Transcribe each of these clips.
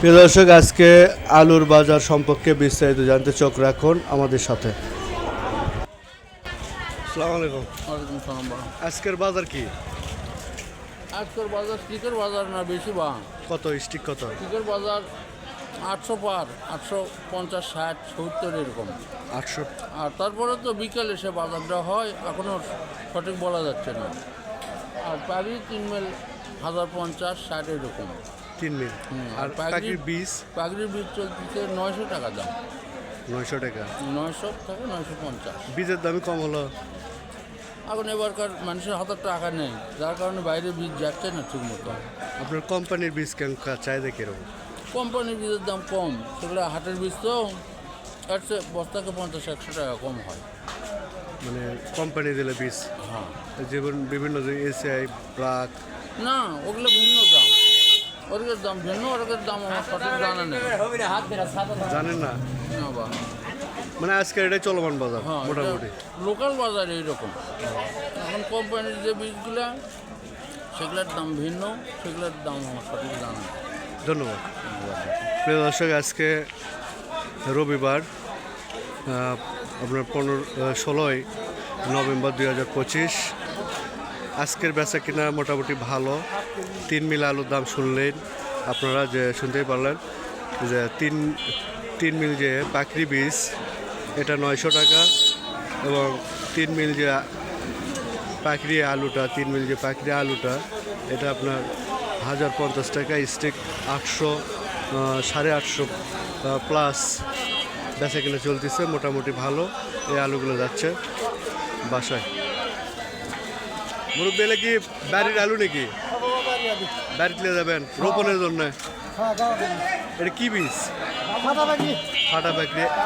প্রিয় দর্শক আজকে আলুর বাজার সম্পর্কে বিস্তারিত জানতে চোখ রাখুন আমাদের সাথে। আজকের বাজার কি? আজকের বাজার স্টিকের বাজার না বেশি বা কত স্টিক কত? স্টিকের বাজার আটশো পার আটশো পঞ্চাশ ষাট সত্তর এরকম। আটশো আর তারপরে তো বিকেলে সে বাজারটা হয় এখনও সঠিক বলা যাচ্ছে না। আর পাগড়ি তিন মেল হাজার পঞ্চাশ ষাট এরকম। তিন মিল আর পাখির- পাখির বীজ? পাগড়ির বীজ চলতেছে নয়শো টাকা দাম। নয়শো টাকা। নয়শো থেকে নয়শো পঞ্চাশ। বীজের দামই কম হলো। এখন এবারকার মানুষের হাতে টাকা নেই। যার কারণে বাইরে বীজ যাচ্ছে না ঠিক মতো আপনার কোম্পানির বীজ কেমন চাহিদা কীরকম? কোম্পানির বীজের দাম কম। সেগুলো হাটের বীজ তো চেয়ে বস্তাকে পঞ্চাশ একশো টাকা কম হয়। মানে কোম্পানি দিলে বীজ। হ্যাঁ। যেমন বিভিন্ন এসিআই ব্লাক না ওগুলো ভিন্ন দাম। ওদের দাম ভিন্ন ওদের দাম আমার সঠিক জানা নেই। জানেন না? না বা। মানে আজকে এটাই চলমান বাজার হ্যাঁ মোটামুটি। লোকাল বাজারে এইরকম। এখন কোম্পানির যে বীজগুলা সেগুলোর দাম ভিন্ন সেগুলোর দাম আমার সঠিক জানা ধন্যবাদ। প্রিয় দর্শক আজকে রবিবার আপনার পনেরো ষোলোই নভেম্বর দুই হাজার পঁচিশ। আজকের বেচা কিনা মোটামুটি ভালো। তিন মিল আলুর দাম শুনলেন আপনারা যে শুনতেই পারলেন যে তিন তিন মিল যে পাকড়ি বীজ, এটা নয়শো টাকা এবং তিন মিল যে পাকড়ি আলুটা, তিন মিল যে পাকড়ি আলুটা, এটা আপনার হাজার পঞ্চাশ টাকা স্টিক আটশো সাড়ে আটশো প্লাস বেচা কিনা চলতেছে, মোটামুটি ভালো। এই আলুগুলো যাচ্ছে বাসায়। মুরব্বী কি বাড়ির আলু নাকি? বাড়িতে যাবেন রোপণের জন্য। এটা কি বীজ? ফাটা পাকড়ি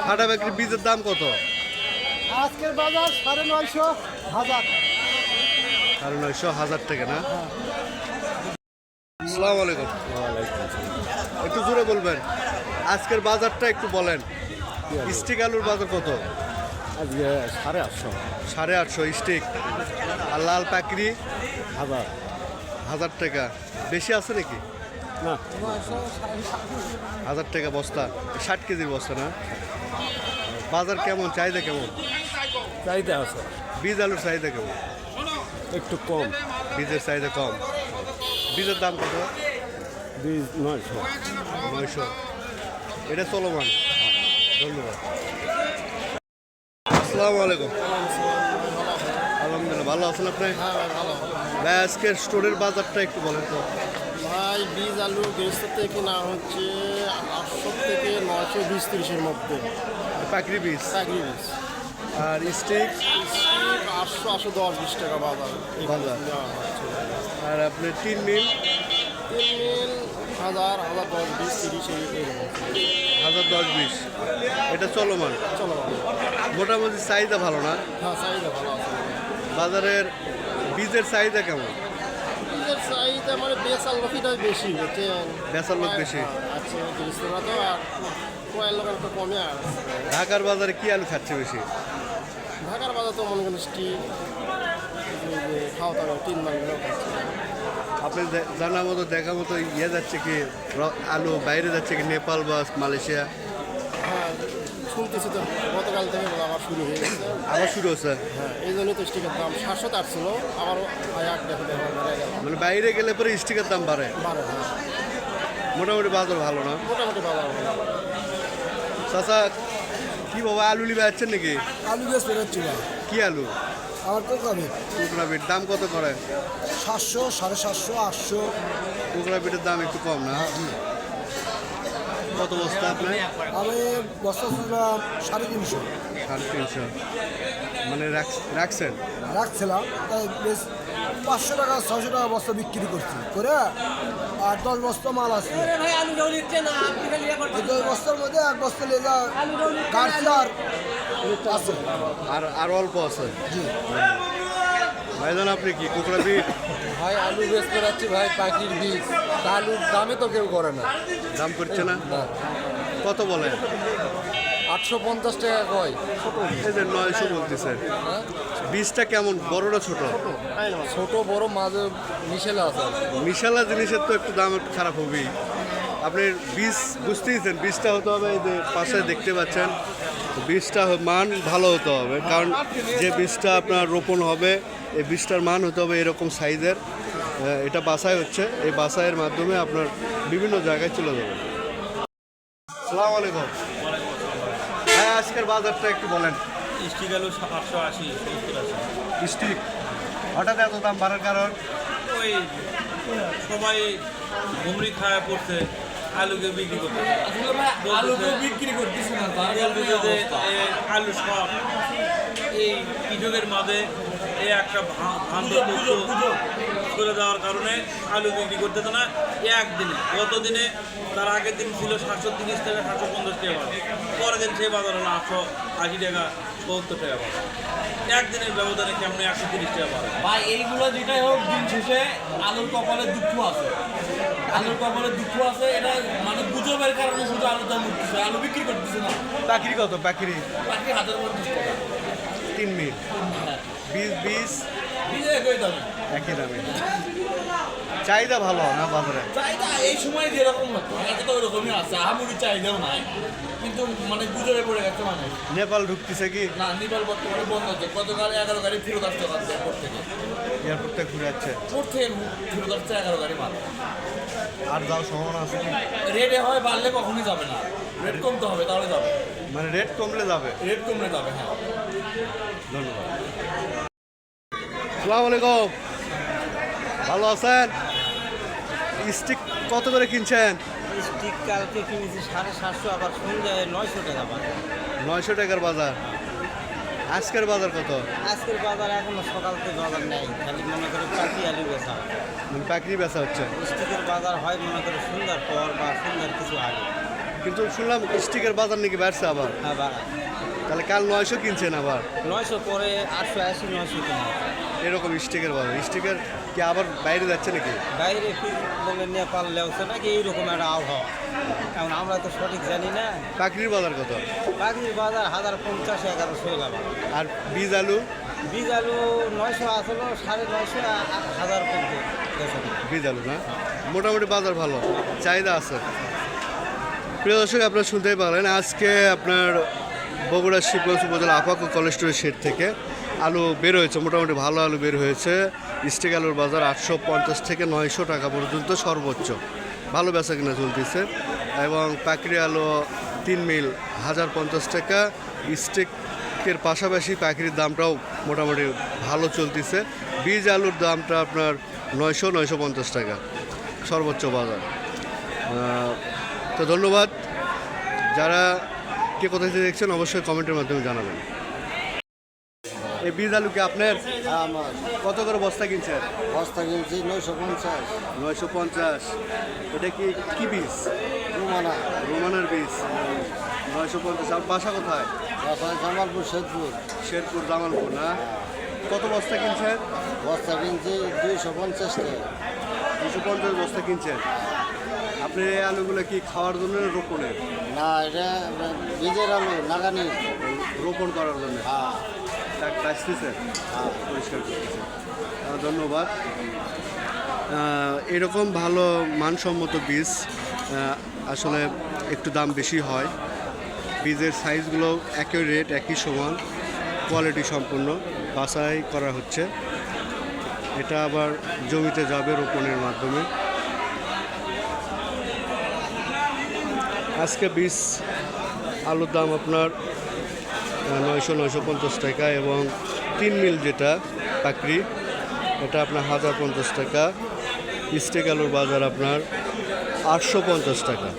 ফাটা পাকড়ি বীজের দাম কত? আজকের বাজার সাড়ে নয়শো হাজার। সাড়ে নয়শো হাজার টাকা না? আসসালামু আলাইকুম। একটু জোরে বলবেন। আজকের বাজারটা একটু বলেন। স্টিক আলুর বাজার কত? আজকে সাড়ে আটশো। সাড়ে আটশো স্টিক। আর লাল পাকড়ি? হাজার। হাজার টাকা। বেশি আছে নাকি? না। হাজার টাকা বস্তা। ষাট কেজির বস্তা না? বাজার কেমন? চাহিদা কেমন? চাহিদা আছে। বীজ আলুর চাহিদা কেমন? একটু কম। বীজের চাহিদা কম। বীজের দাম কত? বীজ নয়শো। নয়শো। এটা চলমান। ধন্যবাদ। আসসালামু আলাইকুম। আলহামদুলিল্লাহ ভালো আছেন আপনি? ভালো ভাই আজকের স্টোরের বাজারটা একটু বলেন তো। ভাই বীজ আলু গেস্ট থেকে না হচ্ছে আটশো থেকে নয়শো বিশ তিরিশের মধ্যে। পাকড়ি বীজ? চাকরি বীজ। আর স্টিক? আটশো আটশো দশ বিশ টাকা বাজার। বাজার। আর আপনি তিন মিল? তিন মিল হাজার হাজার দশ বিশ তিরিশ হাজার দশ বিশ। এটা চলমান? চলো মোটামুটি চাহিদা ভালো না? হ্যাঁ চাহিদা ভালো আছে। বাজারের বীজের চাহিদা কেমন? বীজের চাহিদা মানে বেশি লোক বেশি? আচ্ছা গেস্টরা তো আর কয়েক লোকের তো কমে আর ঢাকার বাজারে কি আলু খাচ্ছে বেশি? ঢাকার বাজার তো মনে করেন স্টিল খাওয়া দাওয়া তিন মাসগুলো আপনি দে- জানা মতো দেখার মতো ইয়ে যাচ্ছে কি আলু বাইরে যাচ্ছে কি নেপাল বা মালয়েশিয়া? হ্যাঁ শুনতেছি তো গতকাল থেকে আবার শুরু হয়ে গেছে। আবার শুরু হচ্ছে হ্যাঁ এই জন্যই তো স্টিকের দাম সাতশো আট ছিল আবারও এক দেখো মানে বাইরে গেলে পরে স্টিকের দাম বাড়ে। বারো হ্যাঁ। মোটামুটি বাজার ভালো না? মোটামুটি ভালো। চাচা কি বাবা আলু লিবে যাচ্ছেন নাকি? আলু বেশ বেরোচ্ছি না কি আলু? আমার কোকরাবি কুকরা বিট দাম কত করে? সাতশো সাড়ে সাতশো আটশো। কুকরা বিটের দাম একটু কম না? কত বস্তা আপনার? আমি বস্তা সাড়ে তিনশো। সাড়ে তিনশো। মানে রাখ- রাখছেন? রাখছিলাম তাই বেশ পাঁচশো টাকা ছশো টাকা বস্তা বিক্রি করছি। করে আর দশ বস্তা মাল আছে। দশ বস্তার মধ্যে এক বস্তা লেজা আছে। আর আর অল্প আছে? জি। ভাইজান আপনি কি কুকরা বিট ভাই আলু বেচতে যাচ্ছি ভাই পাখির বীজ আলুর দামে তো কেউ করে না। দাম করছে না? না। কত বলে? আটশো পঞ্চাশ টাকা কয়? এই যে নয়শো বলতেছে। বীজটা কেমন বড়টা ছোট? ছোট বড় মাঝে মিশেলা আছে। মিশালা জিনিসের তো একটু দাম একটু খারাপ হবেই। আপনি বীজ বুঝতেইছেন বীজটা হতে হবে এই যে পাশে দেখতে পাচ্ছেন। বীজটা মান ভালো হতে হবে কারণ যে বীজটা আপনার রোপণ হবে এই বীজটার মান হতে হবে এরকম সাইজের। এটা বাসায় হচ্ছে। এই বাসায়ের মাধ্যমে আপনার বিভিন্ন জায়গায় চলে যাবে। সালাম আলাইকুম। হ্যাঁ আজকের বাজারটা একটু বলেন। স্টিক আলু আটশো আশি স্টিক। হঠাৎ এত দাম বাড়ার কারণ? ওই সবাই ঘুমরি খাওয়া পড়ছে আলুকে বিক্রি করতে আলু বিক্রি করতেছি না আলু সব। এই কৃষকের মাঝে এই একটা ভা- ভ্রান্ত তথ্য চলে যাওয়ার কারণে আলু বিক্রি করতেছে না। একদিনে গত দিনে তার আগের দিন ছিল সাতশো তিরিশ টাকা সাতশো পঞ্চাশ টাকা পরের দিন সেই বাজার হলো আটশো আশি টাকা সত্তর টাকা বাজার। একদিনের ব্যবধানে কেমন একশো তিরিশ টাকা বাড়ে ভাই এইগুলো যেটাই হোক দিন শেষে আলুর কপালে দুঃখ আছে। আলুর কপালে দুঃখ আছে এটা মানে গুজবের কারণে শুধু আলুর দাম উঠতেছে আলু বিক্রি করতেছে না। চাকরি কত? চাকরি বাকি হাজার পঞ্চাশ টাকা। তিন মিনিট। বিশ বিশ। একই দামে। চাহিদা ভালো না বাজারে? চাহিদা এই সময় যেরকম হতো আগে তো ওরকমই আছে আহামুরি চাহিদাও নাই। কিন্তু মানে গুজবে পড়ে গেছে মানে নেপাল ঢুকতেছে কি? না নেপাল বর্তমানে বন্ধ আছে গতকাল এগারো গাড়ি ফেরত আসতে পারছে এয়ারপোর্ট থেকে। এয়ারপোর্ট থেকে ঘুরে যাচ্ছে এয়ারপোর্ট থেকে ফেরত আসছে এগারো গাড়ি মাল। আর যাওয়ার সম্ভাবনা আছে কি? রেটে হয় বাড়লে কখনই যাবে না। রেট কমতে হবে তাহলে যাবে। মানে রেট কমলে যাবে? রেট কমলে যাবে হ্যাঁ। ধন্যবাদ। সালাম আলাইকুম ভালো আছেন? স্টিক কত করে কিনছেন? স্টিক কালকে কিনেছি সাড়ে সাতশো আবার সন্ধ্যায় নয়শো টাকা বাজার। নয়শো টাকার বাজার? আজকের বাজার কত? আজকের বাজার এখনও সকাল থেকে বাজার নেই খালি মনে করে পাখি আলু বেচা। মানে পাকড়ি বেচা হচ্ছে? স্টিকের বাজার হয় মনে করে সন্ধ্যার পর বা সন্ধ্যার কিছু আগে। কিন্তু শুনলাম স্টিকের বাজার নাকি বাড়ছে আবার। হ্যাঁ বাড়ায়। তাহলে কাল নয়শো কিনছেন আবার? নয়শো পরে আটশো আশি নয়শো এরকম স্টিকের বাজার স্টিকের কি আবার বাইরে যাচ্ছে নাকি? বাইরে বলে নেপাল লেগছে নাকি এইরকম একটা আবহাওয়া। এখন আমরা তো সঠিক জানি না। পাকড়ির বাজার কত? পাখির বাজার হাজার পঞ্চাশ এগারোশো এলাকা। আর বীজ আলু? বীজ আলু নয়শো আসলো সাড়ে নয়শো হাজার বীজ আলু না? মোটামুটি বাজার ভালো। চাহিদা আছে। প্রিয় দর্শক আপনারা শুনতেই পারলেন। আজকে আপনার বগুড়া শিবগঞ্জ উপজেলা আপাকু কলেস্টোরের শেড থেকে। আলু বের হয়েছে, মোটামুটি ভালো আলু বের হয়েছে। স্টিক আলুর বাজার আটশো পঞ্চাশ থেকে নয়শো টাকা পর্যন্ত সর্বোচ্চ। ভালো বেচা কিনা চলতেছে এবং পাকড়ি আলু তিন মিল, হাজার পঞ্চাশ টাকা। স্টিকের পাশাপাশি পাখির দামটাও মোটামুটি ভালো চলতেছে। বীজ আলুর দামটা আপনার নয়শো নয়শো পঞ্চাশ টাকা সর্বোচ্চ বাজার। তো ধন্যবাদ। যারা কে কোথায় থেকে দেখছেন অবশ্যই কমেন্টের মাধ্যমে জানাবেন। এই বীজ আলু কি আপনার কত করে বস্তা কিনছেন? বস্তা কিনছি নয়শো পঞ্চাশ। নয়শো পঞ্চাশ। এটা কি কি বীজ? রুমানা। রোমানের বীজ। নয়শো পঞ্চাশ। আর বাসা কোথায়? বাসায় জামালপুর শেদপুর শেরপুর জামালপুর না? কত বস্তা কিনছেন? বস্তা কিনছি দুইশো পঞ্চাশ টাকা। দুশো পঞ্চাশ বস্তা কিনছেন। আপনি এই আলুগুলো কি খাওয়ার জন্য রোপণের? না এটা বীজের আলু লাগানি রোপণ করার জন্য? হ্যাঁ। তাক বাঁচতেছেন পরিষ্কার করতেছেন। আহ, ধন্যবাদ। এরকম ভালো মানসম্মত বীজ আসলে একটু দাম বেশি হয়। বীজের সাইজগুলো একই রেট একই সমান কোয়ালিটি সম্পূর্ণ বাছাই করা হচ্ছে। এটা আবার জমিতে যাবে রোপণের মাধ্যমে। আজকে বীজ আলুর দাম আপনার নয়শো নয়শো পঞ্চাশ টাকা এবং তিন মিল যেটা পাকড়ি এটা আপনার হাজার পঞ্চাশ টাকা। স্টেক আলুর বাজার আপনার আটশো পঞ্চাশ টাকা।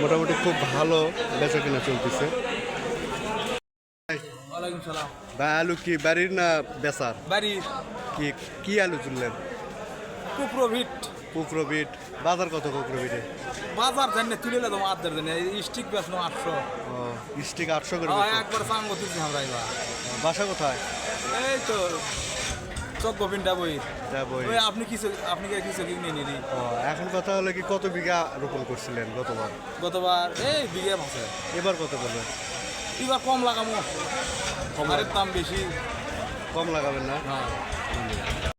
মোটামুটি খুব ভালো বেচা কেনা চলতেছে বা আলু কি বাড়ির না বেচার? বাড়ি কি কি আলু তুললেন? কুপ্রভিট। কুকরো বিট বাজার কত কুকরো বিটে বাজার জানি তুলে না তোমার আদার জানি স্টিক বেসনো আটশো। স্টিক আটশো করে একবার সাঙ্গ তুলছি আমরা এবার। বাসা কোথায়? এই তো চোখ গোবিন্দা বই যা বই আপনি কিছু আপনি কি কিছু নিয়ে নিলি এখন কথা হলো কি কত বিঘা রোপণ করছিলেন গতবার? গতবার এই বিঘে ভাষে এবার কত করবেন এবার কম লাগামো কম খাবারের দাম বেশি। কম লাগাবেন না? হ্যাঁ।